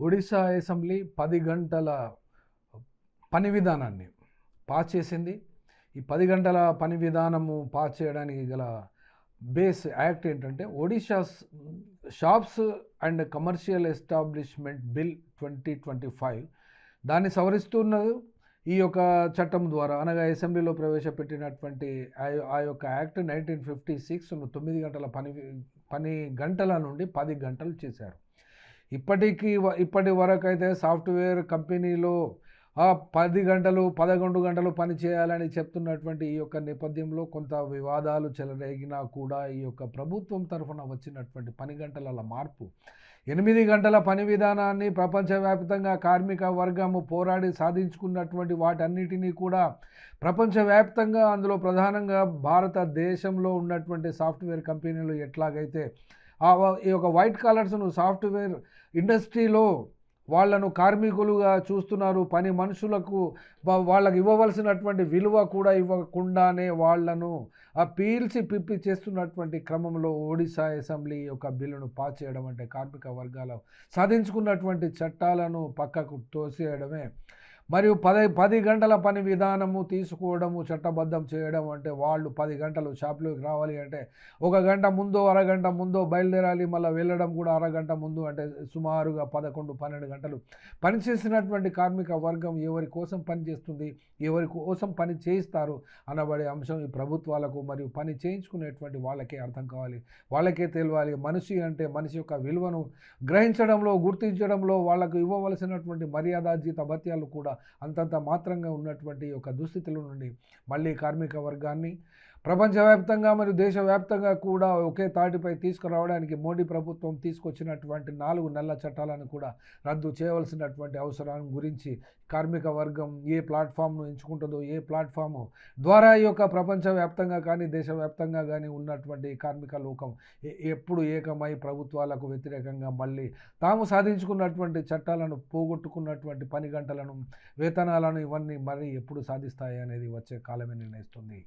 Odisha assembly పది గంటల పని విధానాన్ని పాస్ చేసింది ఈ పది గంటల పని విధానము పాస్ చేయడానికి గల బేస్ యాక్ట్ ఏంటంటే Odisha shops and commercial establishment bill twenty twenty five దాన్ని సవరిస్తున్నది. ఈ యొక్క చట్టం ద్వారా అనగా అసెంబ్లీలో ప్రవేశపెట్టినటువంటి ఆ- ఆ యొక్క యాక్ట్ నైన్టీన్ ఫిఫ్టీ సిక్స్ తొమ్మిది గంటల పని పని గంటల నుండి పది గంటలు చేశారు. ఇప్పటికీ ఇప్పటి వరకు అయితే సాఫ్ట్వేర్ కంపెనీలో పది గంటలు పదకొండు గంటలు పని చేయాలని చెప్తున్నటువంటి ఈ యొక్క నేపథ్యంలో కొంత వివాదాలు చెలరేగినా కూడా ఈ యొక్క ప్రభుత్వం తరఫున వచ్చినటువంటి పని గంటల మార్పు ఎనిమిది గంటల పని విధానాన్ని ప్రపంచవ్యాప్తంగా కార్మిక వర్గము పోరాడి సాధించుకున్నటువంటి వాటన్నిటినీ కూడా ప్రపంచవ్యాప్తంగా అందులో ప్రధానంగా భారతదేశంలో ఉన్నటువంటి సాఫ్ట్వేర్ కంపెనీలు ఎట్లాగైతే ఈ యొక్క వైట్ కాలర్స్ను సాఫ్ట్వేర్ ఇండస్ట్రీలో వాళ్ళను కార్మికులుగా చూస్తున్నారు. పని మనుషులకు వాళ్ళకి ఇవ్వవలసినటువంటి విలువ కూడా ఇవ్వకుండానే వాళ్ళను ఆ పీల్చి పిప్పి చేస్తున్నటువంటి క్రమంలో ఒడిశా అసెంబ్లీ యొక్క బిల్లును పాస్ చేయడం అంటే కార్మిక వర్గాల సాధించుకున్నటువంటి చట్టాలను పక్కకు తోసేయడమే మరియు పది పది గంటల పని విధానము తీసుకోవడము చట్టబద్ధం చేయడం అంటే వాళ్ళు పది గంటలు షాప్లోకి రావాలి అంటే ఒక గంట ముందో అరగంట ముందో బయలుదేరాలి మళ్ళీ వెళ్ళడం కూడా అరగంట ముందు అంటే సుమారుగా పదకొండు పన్నెండు గంటలు. పనిచేసినటువంటి కార్మిక వర్గం ఎవరి కోసం పనిచేస్తుంది ఎవరి కోసం పని చేయిస్తారు అనబడే అంశం ఈ ప్రభుత్వాలకు మరియు పని చేయించుకునేటువంటి వాళ్ళకే అర్థం కావాలి. వాళ్ళకే తెలియాలి మనిషి అంటే మనిషి యొక్క విలువను గ్రహించడంలో గుర్తించడంలో వాళ్ళకు ఇవ్వవలసినటువంటి మర్యాదాజీత భత్యాలు కూడా అంతంత మాత్రంగా ఉన్నటువంటి ఒక యొక్క దుస్థితుల నుండి మళ్ళీ కార్మిక వర్గాన్ని ప్రపంచవ్యాప్తంగా మరియు దేశవ్యాప్తంగా కూడా ఒకే తాటిపై తీసుకురావడానికి మోడీ ప్రభుత్వం తీసుకొచ్చినటువంటి నాలుగు నెలల చట్టాలను కూడా రద్దు చేయవలసినటువంటి అవసరం గురించి కార్మిక వర్గం ఏ ప్లాట్ఫామ్ను ఎంచుకుంటుందో ఏ ప్లాట్ఫామ్ ద్వారా ఈ యొక్క ప్రపంచవ్యాప్తంగా కానీ దేశవ్యాప్తంగా కానీ ఉన్నటువంటి కార్మిక లోకం ఎప్పుడు ఏకమై ప్రభుత్వాలకు వ్యతిరేకంగా మళ్ళీ తాము సాధించుకున్నటువంటి చట్టాలను పోగొట్టుకున్నటువంటి పని గంటలను వేతనాలను ఇవన్నీ మరి ఎప్పుడు సాధిస్తాయి అనేది వచ్చే కాలమే నిర్ణయిస్తుంది.